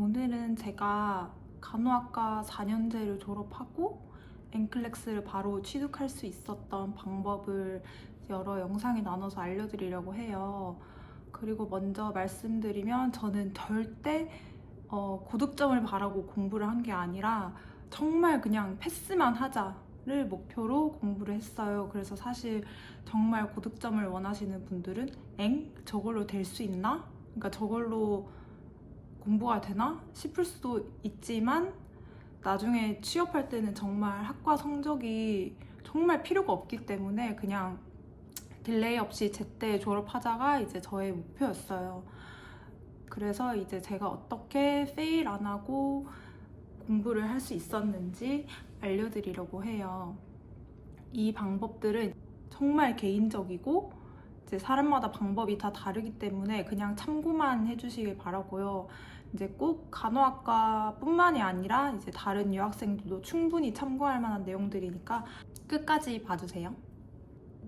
오늘은 제가 간호학과 4년제를 졸업하고 앵클렉스를 바로 취득할 수 있었던 방법을 여러 영상에 나눠서 알려드리려고 해요. 그리고 먼저 말씀드리면 저는 절대 어, 고득점을 바라고 공부를 한 게 아니라 정말 그냥 패스만 하자를 목표로 공부를 했어요. 그래서 사실 정말 고득점을 원하시는 분들은 엥? 저걸로 될 수 있나? 그러니까 저걸로 공부가 되나 싶을 수도 있지만 나중에 취업할 때는 정말 학과 성적이 정말 필요가 없기 때문에 그냥 딜레이 없이 제때 졸업하자가 이제 저의 목표였어요. 그래서 이제 제가 어떻게 페일 안 하고 공부를 할 수 있었는지 알려드리려고 해요. 이 방법들은 정말 개인적이고 이제 사람마다 방법이 다 다르기 때문에 그냥 참고만 해주시길 바라고요. 이제 꼭 간호학과뿐만이 아니라 이제 다른 유학생들도 충분히 참고할 만한 내용들이니까 끝까지 봐주세요.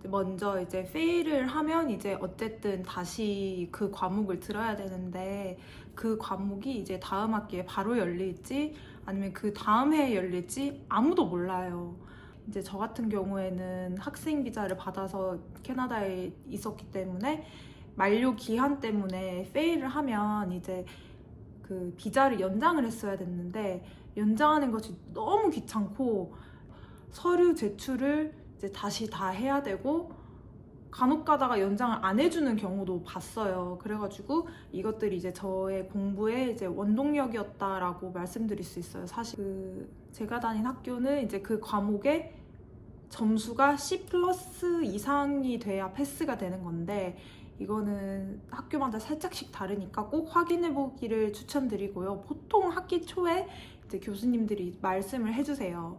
먼저 이제 페일을 하면 이제 어쨌든 다시 그 과목을 들어야 되는데 그 과목이 이제 다음 학기에 바로 열릴지 아니면 그 다음 해에 열릴지 아무도 몰라요. 이제 저 같은 경우에는 학생 비자를 받아서 캐나다에 있었기 때문에 만료 기한 때문에 페일을 하면 이제 그 비자를 연장을 했어야 됐는데 연장하는 것이 너무 귀찮고 서류 제출을 이제 다시 다 해야 되고 간혹 가다가 연장을 안 해주는 경우도 봤어요. 그래가지고 이것들이 이제 저의 공부의 이제 원동력이었다라고 말씀드릴 수 있어요. 사실 그 제가 다닌 학교는 이제 그 과목에 점수가 C 플러스 이상이 돼야 패스가 되는 건데 이거는 학교마다 살짝씩 다르니까 꼭 확인해 보기를 추천드리고요. 보통 학기 초에 이제 교수님들이 말씀을 해주세요.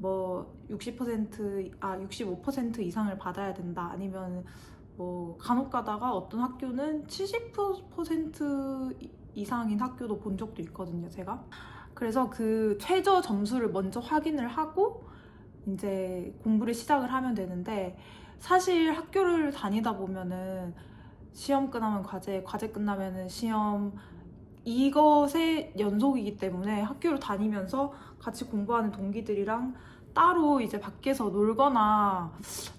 뭐 60%, 아, 65% 이상을 받아야 된다. 아니면 뭐 간혹 가다가 어떤 학교는 70% 이상인 학교도 본 적도 있거든요, 제가. 그래서 그 최저 점수를 먼저 확인을 하고 이제 공부를 시작을 하면 되는데 사실 학교를 다니다 보면은 시험 끝나면 과제, 과제 끝나면은 시험 이것의 연속이기 때문에 학교를 다니면서 같이 공부하는 동기들이랑 따로 이제 밖에서 놀거나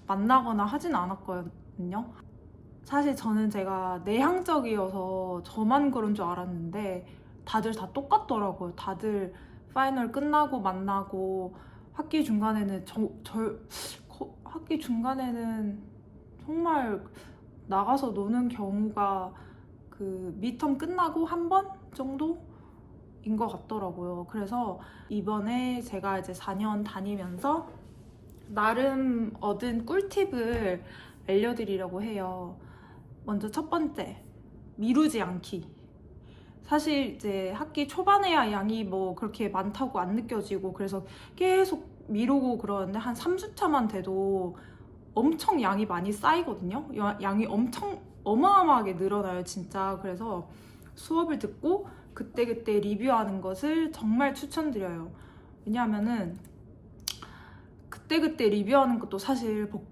만나거나 하진 않았거든요. 사실 저는 제가 내향적이어서 저만 그런 줄 알았는데 다들 다 똑같더라고요. 다들 파이널 끝나고 만나고 학기 중간에는 저, 절 거- 학기 중간에는 정말 나가서 노는 경우가 그 미텀 끝나고 한 번 정도 인 것 같더라고요. 그래서 이번에 제가 이제 4년 다니면서 나름 얻은 꿀팁을 알려드리려고 해요. 먼저 첫 번째, 미루지 않기. 사실 이제 학기 초반에야 양이 뭐 그렇게 많다고 안 느껴지고 그래서 계속 미루고 그러는데 한 3주차만 돼도 엄청 양이 많이 쌓이거든요. 야- 양이 엄청 어마어마하게 늘어나요, 진짜. 그래서 수업을 듣고 그때그때 리뷰하는 것을 정말 추천드려요. 왜냐하면은 그때 그때 리뷰하는 것도 사실 벅,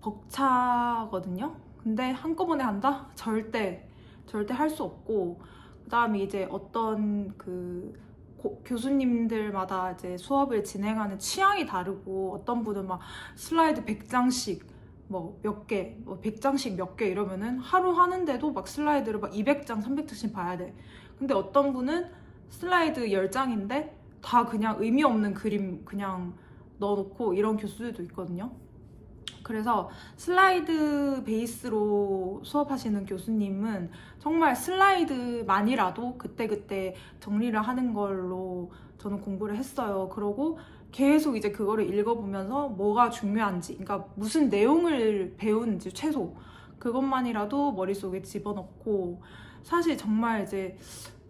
벅차거든요. 근데 한꺼번에 한다? 절대, 절대 할 수 없고, 그 다음에 이제 어떤 그 고- 교수님들마다 이제 수업을 진행하는 취향이 다르고, 어떤 분은 막 슬라이드 100장씩 뭐 몇 개, 뭐 100장씩 몇 개 이러면은 하루 하는데도 막 슬라이드를 막 200장, 300장씩 봐야 돼. 근데 어떤 분은 슬라이드 10장인데 다 그냥 의미 없는 그림 그냥 넣어놓고 이런 교수들도 있거든요. 그래서 슬라이드 베이스로 수업하시는 교수님은 정말 슬라이드만이라도 그때그때 정리를 하는 걸로 저는 공부를 했어요. 그러고 계속 이제 그거를 읽어보면서 뭐가 중요한지, 그러니까 무슨 내용을 배우는지 최소 그것만이라도 머릿속에 집어넣고 사실 정말 이제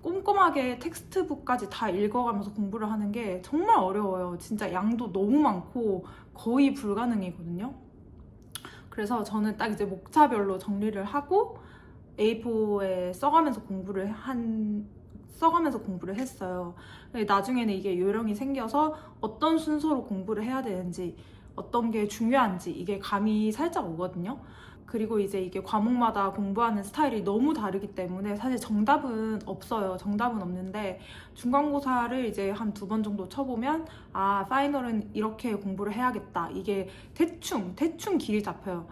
꼼꼼하게 텍스트북까지 다 읽어가면서 공부를 하는 게 정말 어려워요. 진짜 양도 너무 많고 거의 불가능이거든요. 그래서 저는 딱 이제 목차별로 정리를 하고 A4에 써가면서 공부를 한 써가면서 공부를 했어요. 나중에는 이게 요령이 생겨서 어떤 순서로 공부를 해야 되는지 어떤 게 중요한지 이게 감이 살짝 오거든요. 그리고 이제 이게 과목마다 공부하는 스타일이 너무 다르기 때문에 사실 정답은 없어요. 정답은 없는데 중간고사를 이제 한 두 번 정도 쳐보면 아 파이널은 이렇게 공부를 해야겠다. 이게 대충 대충 길이 잡혀요.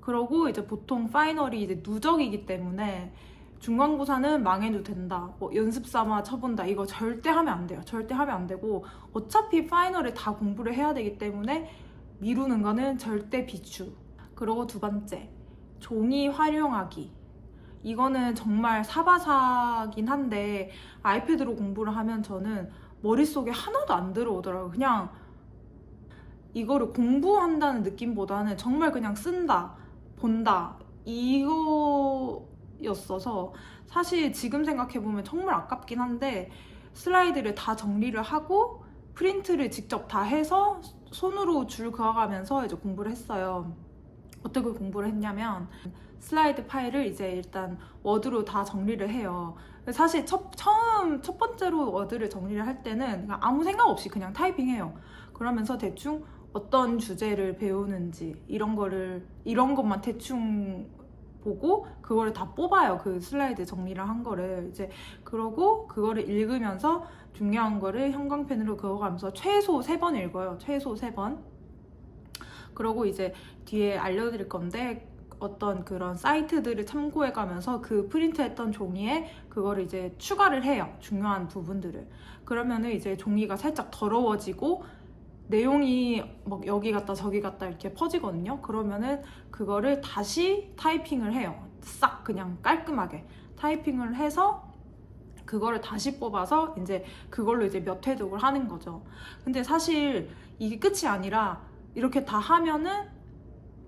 그러고 이제 보통 파이널이 이제 누적이기 때문에 중간고사는 망해도 된다. 뭐 연습 삼아 쳐본다. 이거 절대 하면 안 돼요. 절대 하면 안 되고 어차피 파이널에 다 공부를 해야 되기 때문에 미루는 거는 절대 비추. 그리고 두 번째, 종이 활용하기. 이거는 정말 사바사긴 한데 아이패드로 공부를 하면 저는 머릿속에 하나도 안 들어오더라고요. 그냥 이거를 공부한다는 느낌보다는 정말 그냥 쓴다, 본다. 이거 였어서 사실 지금 생각해보면 정말 아깝긴 한데 슬라이드를 다 정리를 하고 프린트를 직접 다 해서 손으로 줄 그어가면서 이제 공부를 했어요. 어떻게 공부를 했냐면 슬라이드 파일을 이제 일단 워드로 다 정리를 해요. 사실 첫, 처음 첫 번째로 워드를 정리를 할 때는 아무 생각 없이 그냥 타이핑해요. 그러면서 대충 어떤 주제를 배우는지 이런 거를 이런 것만 대충 보고 그거를 다 뽑아요. 그 슬라이드 정리를 한 거를 이제 그러고 그거를 읽으면서 중요한 거를 형광펜으로 그어가면서 최소 세 번 읽어요. 최소 세 번. 그러고 이제 뒤에 알려드릴 건데 어떤 그런 사이트들을 참고해 가면서 그 프린트했던 종이에 그거를 이제 추가를 해요. 중요한 부분들을. 그러면은 이제 종이가 살짝 더러워지고 내용이 막 여기 갔다 저기 갔다 이렇게 퍼지거든요. 그러면은 그거를 다시 타이핑을 해요. 싹 그냥 깔끔하게 타이핑을 해서 그거를 다시 뽑아서 이제 그걸로 이제 몇 회독을 하는 거죠. 근데 사실 이게 끝이 아니라 이렇게 다 하면은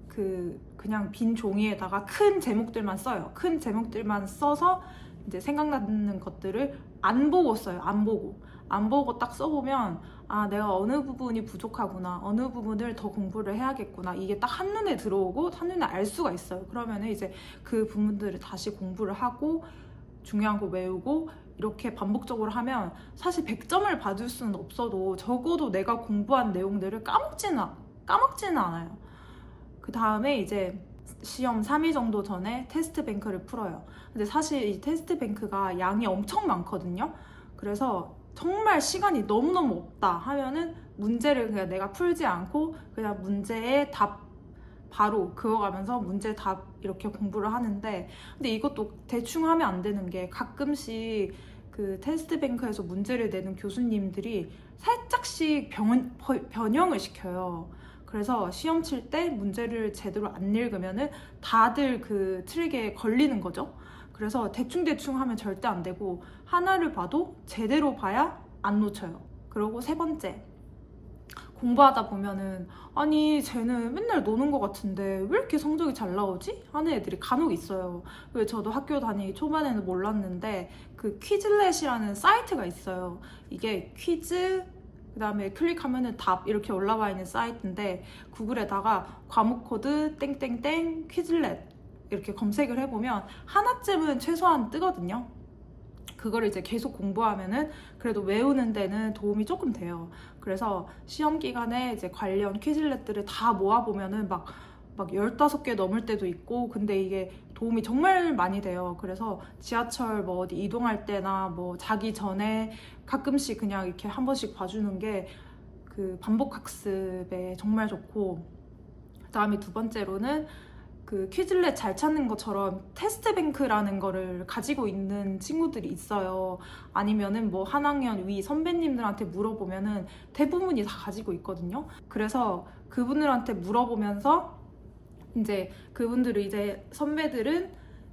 그 그냥 빈 종이에다가 큰 제목들만 써요. 큰 제목들만 써서 이제 생각나는 것들을 안 보고 써요. 안 보고. 안 보고 딱 써보면 아 내가 어느 부분이 부족하구나 어느 부분을 더 공부를 해야겠구나 이게 딱 한눈에 들어오고 한눈에 알 수가 있어요. 그러면 이제 그 부분들을 다시 공부를 하고 중요한 거 외우고 이렇게 반복적으로 하면 사실 100점을 받을 수는 없어도 적어도 내가 공부한 내용들을 까먹지는 까먹지는 않아요. 그 다음에 이제 시험 3일 정도 전에 테스트 뱅크를 풀어요. 근데 사실 이 테스트 뱅크가 양이 엄청 많거든요. 그래서 정말 시간이 너무너무 없다 하면은 문제를 그냥 내가 풀지 않고 그냥 문제의 답 바로 그어가면서 문제 답 이렇게 공부를 하는데 근데 이것도 대충 하면 안 되는 게 가끔씩 그 테스트 뱅크에서 문제를 내는 교수님들이 살짝씩 병, 변형을 시켜요. 그래서 시험 칠 때 문제를 제대로 안 읽으면은 다들 그 트릭에 걸리는 거죠. 그래서 대충대충 하면 절대 안 되고 하나를 봐도 제대로 봐야 안 놓쳐요. 그리고 세 번째. 공부하다 보면은 아니 쟤는 맨날 노는 것 같은데 왜 이렇게 성적이 잘 나오지? 하는 애들이 간혹 있어요. 왜 저도 학교 다니기 초반에는 몰랐는데 그 퀴즐렛이라는 사이트가 있어요. 이게 퀴즈 그 다음에 클릭하면은 답 이렇게 올라와 있는 사이트인데 구글에다가 과목 코드 땡땡땡 퀴즐렛 이렇게 검색을 해보면 하나쯤은 최소한 뜨거든요. 그거를 이제 계속 공부하면은 그래도 외우는 데는 도움이 조금 돼요. 그래서 시험 기간에 이제 관련 퀴즐렛들을 다 모아보면은 막, 막 15개 넘을 때도 있고, 근데 이게 도움이 정말 많이 돼요. 그래서 지하철 뭐 어디 이동할 때나 뭐 자기 전에 가끔씩 그냥 이렇게 한 번씩 봐주는 게 그 반복 학습에 정말 좋고, 그 다음에 두 번째로는 그 퀴즐렛 잘 찾는 것처럼 테스트 뱅크라는 거를 가지고 있는 친구들이 있어요. 아니면은 뭐 한 학년 위 선배님들한테 물어보면은 대부분이 다 가지고 있거든요. 그래서 그분들한테 물어보면서 이제 그분들을 이제 선배들은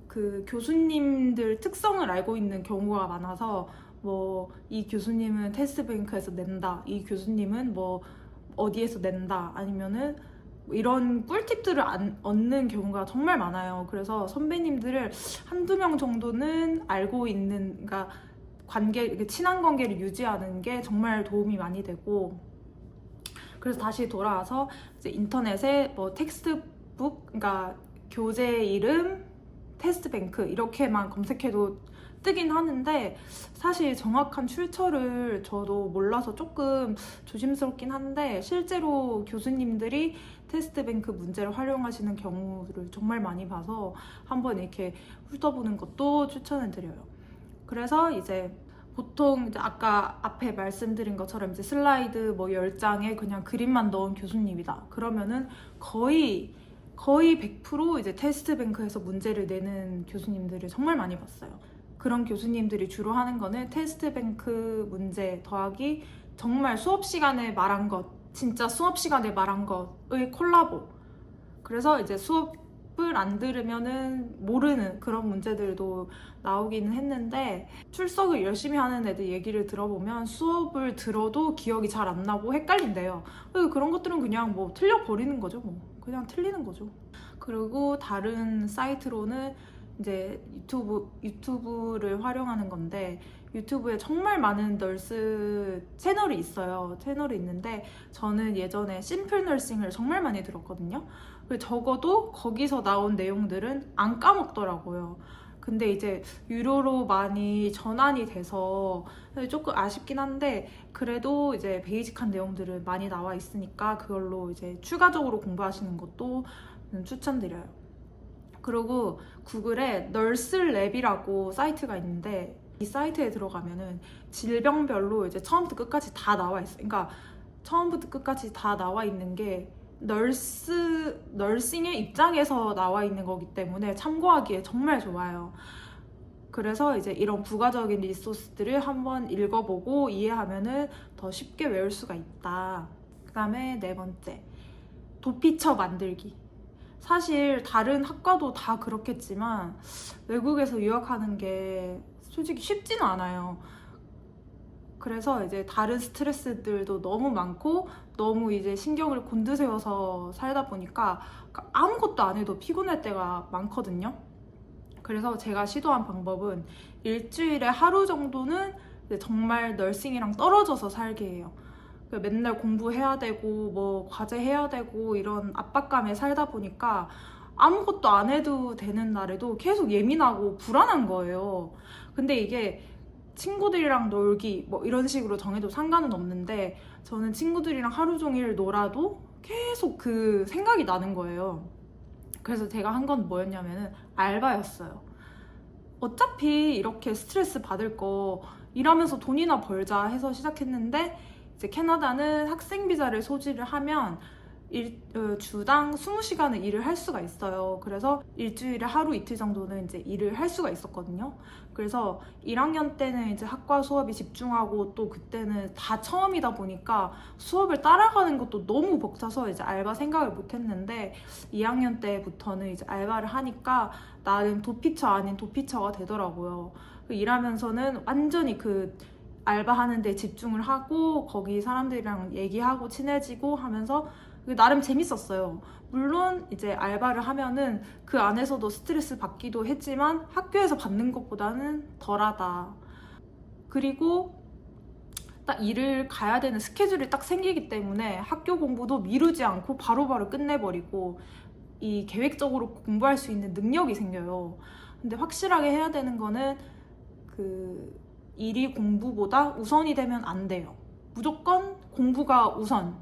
그 교수님들 특성을 알고 있는 경우가 많아서 뭐 이 교수님은 테스트 뱅크에서 낸다. 이 교수님은 뭐 어디에서 낸다. 아니면은 이런 꿀팁들을 안, 얻는 경우가 정말 많아요. 그래서 선배님들을 한두 명 정도는 알고 있는, 그러니까 관계, 친한 관계를 유지하는 게 정말 도움이 많이 되고, 그래서 다시 돌아와서 인터넷에 뭐 텍스트북, 그러니까 교재 이름, 테스트 뱅크 이렇게만 검색해도 뜨긴 하는데 사실 정확한 출처를 저도 몰라서 조금 조심스럽긴 한데 실제로 교수님들이 테스트뱅크 문제를 활용하시는 경우를 정말 많이 봐서 한번 이렇게 훑어보는 것도 추천을 드려요. 그래서 이제 보통 이제 아까 앞에 말씀드린 것처럼 이제 슬라이드 뭐 10장에 그냥 그림만 넣은 교수님이다. 그러면은 거의 거의 100% 이제 테스트 뱅크에서 문제를 내는 교수님들을 정말 많이 봤어요. 그런 교수님들이 주로 하는 거는 테스트 뱅크 문제 더하기 정말 수업 시간에 말한 것, 진짜 수업 시간에 말한 것의 콜라보. 그래서 이제 수업을 안 들으면은 모르는 그런 문제들도 나오기는 했는데 출석을 열심히 하는 애들 얘기를 들어보면 수업을 들어도 기억이 잘 안 나고 헷갈린대요. 그런 것들은 그냥 뭐 틀려 버리는 거죠, 뭐. 그냥 틀리는 거죠. 그리고 다른 사이트로는 이제 유튜브 유튜브를 활용하는 건데 유튜브에 정말 많은 널스 채널이 있어요. 채널이 있는데 저는 예전에 심플 널싱을 정말 많이 들었거든요. 적어도 거기서 나온 내용들은 안 까먹더라고요. 근데 이제 유료로 많이 전환이 돼서 조금 아쉽긴 한데 그래도 이제 베이직한 내용들을 많이 나와 있으니까 그걸로 이제 추가적으로 공부하시는 것도 추천드려요. 그리고 구글에 널스랩이라고 사이트가 있는데 이 사이트에 들어가면은 질병별로 이제 처음부터 끝까지 다 나와 있어요. 그러니까 처음부터 끝까지 다 나와 있는 게 널스 널싱의 입장에서 나와 있는 거기 때문에 참고하기에 정말 좋아요. 그래서 이제 이런 부가적인 리소스들을 한번 읽어보고 이해하면은 더 쉽게 외울 수가 있다. 그다음에 네 번째 도피처 만들기. 사실 다른 학과도 다 그렇겠지만 외국에서 유학하는 게 솔직히 쉽지는 않아요. 그래서 이제 다른 스트레스들도 너무 많고 너무 이제 신경을 곤두세워서 살다 보니까 아무것도 안 해도 피곤할 때가 많거든요. 그래서 제가 시도한 방법은 일주일에 하루 정도는 정말 널싱이랑 떨어져서 살게 해요. 맨날 공부해야 되고 뭐 과제 해야 되고 이런 압박감에 살다 보니까 아무것도 안 해도 되는 날에도 계속 예민하고 불안한 거예요. 근데 이게 친구들이랑 놀기 뭐 이런 식으로 정해도 상관은 없는데 저는 친구들이랑 하루 종일 놀아도 계속 그 생각이 나는 거예요. 그래서 제가 한 건 뭐였냐면은 알바였어요. 어차피 이렇게 스트레스 받을 거 일하면서 돈이나 벌자 해서 시작했는데 이제 캐나다는 학생 비자를 소지를 하면 일, 어, 주당 20시간을 일을 할 수가 있어요. 그래서 일주일에 하루 이틀 정도는 이제 일을 할 수가 있었거든요. 그래서 1학년 때는 이제 학과 수업이 집중하고 또 그때는 다 처음이다 보니까 수업을 따라가는 것도 너무 벅차서 이제 알바 생각을 못 했는데 2학년 때부터는 이제 알바를 하니까 나름 도피처 아닌 도피처가 되더라고요. 일하면서는 완전히 그 알바하는데 집중을 하고 거기 사람들이랑 얘기하고 친해지고 하면서 나름 재밌었어요. 물론 이제 알바를 하면은 그 안에서도 스트레스 받기도 했지만 학교에서 받는 것보다는 덜하다. 그리고 딱 일을 가야 되는 스케줄이 딱 생기기 때문에 학교 공부도 미루지 않고 바로바로 끝내버리고 이 계획적으로 공부할 수 있는 능력이 생겨요. 근데 확실하게 해야 되는 거는 그 일이 공부보다 우선이 되면 안 돼요. 무조건 공부가 우선.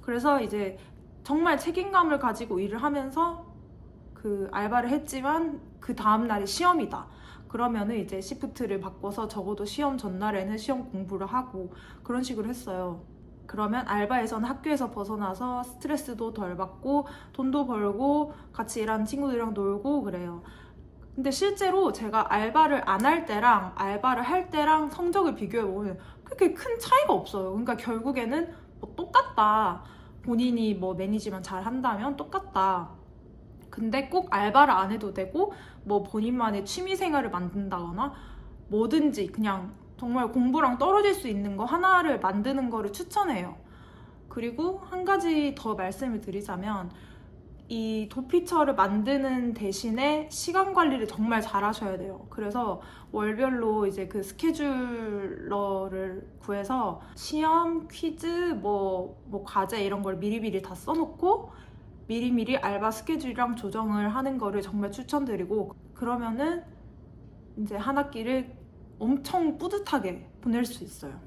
그래서 이제 정말 책임감을 가지고 일을 하면서 그 알바를 했지만 그 다음 날이 시험이다. 그러면은 이제 시프트를 바꿔서 적어도 시험 전날에는 시험 공부를 하고 그런 식으로 했어요. 그러면 알바에서는 학교에서 벗어나서 스트레스도 덜 받고 돈도 벌고 같이 일하는 친구들이랑 놀고 그래요. 근데 실제로 제가 알바를 안 할 때랑 알바를 할 때랑 성적을 비교해 보면 그렇게 큰 차이가 없어요. 그러니까 결국에는 뭐 똑같다. 본인이 뭐 매니지만 잘 한다면 똑같다. 근데 꼭 알바를 안 해도 되고 뭐 본인만의 취미 생활을 만든다거나 뭐든지 그냥 정말 공부랑 떨어질 수 있는 거 하나를 만드는 거를 추천해요. 그리고 한 가지 더 말씀을 드리자면 이 도피처를 만드는 대신에 시간 관리를 정말 잘 하셔야 돼요. 그래서 월별로 이제 그 스케줄러를 구해서 시험, 퀴즈, 뭐, 뭐 과제 이런 걸 미리미리 다 써놓고 미리미리 알바 스케줄이랑 조정을 하는 거를 정말 추천드리고 그러면은 이제 한 학기를 엄청 뿌듯하게 보낼 수 있어요.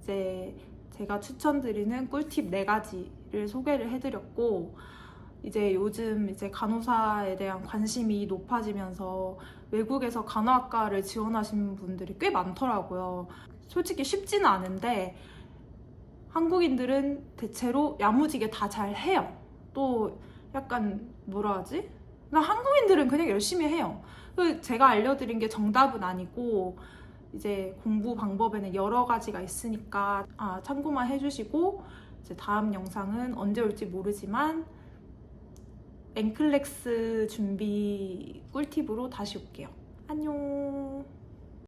이제 제가 추천드리는 꿀팁 네 가지를 소개를 해드렸고 이제 요즘 이제 간호사에 대한 관심이 높아지면서 외국에서 간호학과를 지원하신 분들이 꽤 많더라고요. 솔직히 쉽지는 않은데 한국인들은 대체로 야무지게 다 잘 해요. 또 약간 뭐라 하지? 나 한국인들은 그냥 열심히 해요. 그 제가 알려드린 게 정답은 아니고 이제 공부 방법에는 여러 가지가 있으니까 아, 참고만 해주시고 이제 다음 영상은 언제 올지 모르지만 앵클렉스 준비 꿀팁으로 다시 올게요. 안녕.